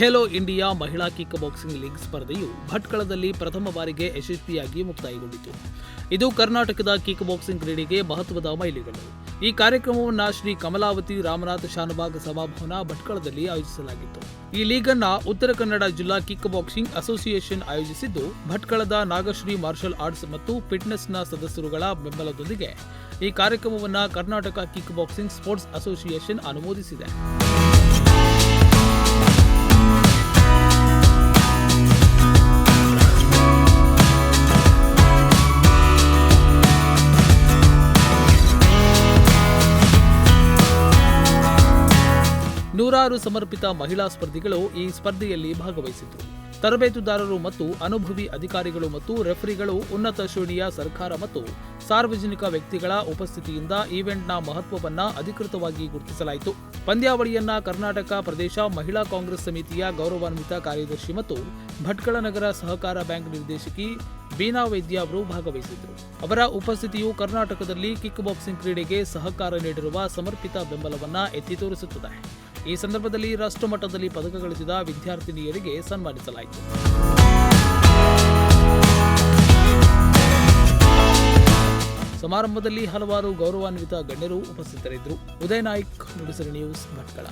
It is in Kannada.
ಖೇಲೋ ಇಂಡಿಯಾ ಮಹಿಳಾ ಕಿಕ್ ಬಾಕ್ಸಿಂಗ್ ಲೀಗ್ ಸ್ಪರ್ಧೆಯು ಭಟ್ಕಳದಲ್ಲಿ ಪ್ರಥಮ ಬಾರಿಗೆ ಯಶಸ್ವಿಯಾಗಿ ಮುಕ್ತಾಯಗೊಂಡಿತು. ಇದು ಕರ್ನಾಟಕದ ಕಿಕ್ ಬಾಕ್ಸಿಂಗ್ ಕ್ರೀಡೆಗೆ ಮಹತ್ವದ ಮೈಲಿಗಲ್ಲು. ಈ ಕಾರ್ಯಕ್ರಮವನ್ನು ಶ್ರೀ ಕಮಲಾವತಿ ರಾಮನಾಥ್ ಶಾನಬಾಗ್ ಸಭಾಭವನ ಭಟ್ಕಳದಲ್ಲಿ ಆಯೋಜಿಸಲಾಗಿತ್ತು. ಈ ಲೀಗ್ ಅನ್ನ ಉತ್ತರ ಕನ್ನಡ ಜಿಲ್ಲಾ ಕಿಕ್ ಬಾಕ್ಸಿಂಗ್ ಅಸೋಸಿಯೇಷನ್ ಆಯೋಜಿಸಿದ್ದು, ಭಟ್ಕಳದ ನಾಗಶ್ರೀ ಮಾರ್ಷಲ್ ಆರ್ಟ್ಸ್ ಮತ್ತು ಫಿಟ್ನೆಸ್ನ ಸದಸ್ಯರುಗಳ ಬೆಂಬಲದೊಂದಿಗೆ ಈ ಕಾರ್ಯಕ್ರಮವನ್ನು Karnataka kick boxing sports association ಅನುಮೋದಿಸಿದೆ. ನೂರಾರು ಸಮರ್ಪಿತ ಮಹಿಳಾ ಸ್ಪರ್ಧಿಗಳು ಈ ಸ್ಪರ್ಧೆಯಲ್ಲಿ ಭಾಗವಹಿಸಿದ್ರು. ತರಬೇತುದಾರರು ಮತ್ತು ಅನುಭವಿ ಅಧಿಕಾರಿಗಳು ಮತ್ತು ರೆಫರಿಗಳು ಉನ್ನತ ಶ್ರೇಣಿಯ ಸರ್ಕಾರ ಮತ್ತು ಸಾರ್ವಜನಿಕ ವ್ಯಕ್ತಿಗಳ ಉಪಸ್ಥಿತಿಯಿಂದ ಈವೆಂಟ್ನ ಮಹತ್ವವನ್ನು ಅಧಿಕೃತವಾಗಿ ಗುರುತಿಸಲಾಯಿತು. ಪಂದ್ಯಾವಳಿಯನ್ನ ಕರ್ನಾಟಕ ಪ್ರದೇಶ ಮಹಿಳಾ ಕಾಂಗ್ರೆಸ್ ಸಮಿತಿಯ ಗೌರವಾನ್ವಿತ ಕಾರ್ಯದರ್ಶಿ ಮತ್ತು ಭಟ್ಕಳ ನಗರ ಸಹಕಾರ ಬ್ಯಾಂಕ್ ನಿರ್ದೇಶಕಿ ಬೀನಾ ವೈದ್ಯ ಅವರು ಭಾಗವಹಿಸಿದ್ದರು ಅವರ ಉಪಸ್ಥಿತಿಯು ಕರ್ನಾಟಕದಲ್ಲಿ ಕಿಕ್ ಬಾಕ್ಸಿಂಗ್ ಕ್ರೀಡೆಗೆ ಸಹಕಾರ ನೀಡಿರುವ ಸಮರ್ಪಿತ ಬೆಂಬಲವನ್ನ ಎತ್ತಿ ತೋರಿಸುತ್ತದೆ. ಈ ಸಂದರ್ಭದಲ್ಲಿ ರಾಷ್ಟ್ರಮಟ್ಟದಲ್ಲಿ ಪದಕ ಗಳಿಸಿದ ವಿದ್ಯಾರ್ಥಿನಿಯರಿಗೆ ಸನ್ಮಾನಿಸಲಾಯಿತು. ಸಮಾರಂಭದಲ್ಲಿ ಹಲವಾರು ಗೌರವಾನ್ವಿತ ಗಣ್ಯರು ಉಪಸ್ಥಿತರಿದ್ದರು. ಉದಯ ನಾಯ್ಕ್, ನುಡಿಸರಿ ನ್ಯೂಸ್ ಭಟ್ಕಳ.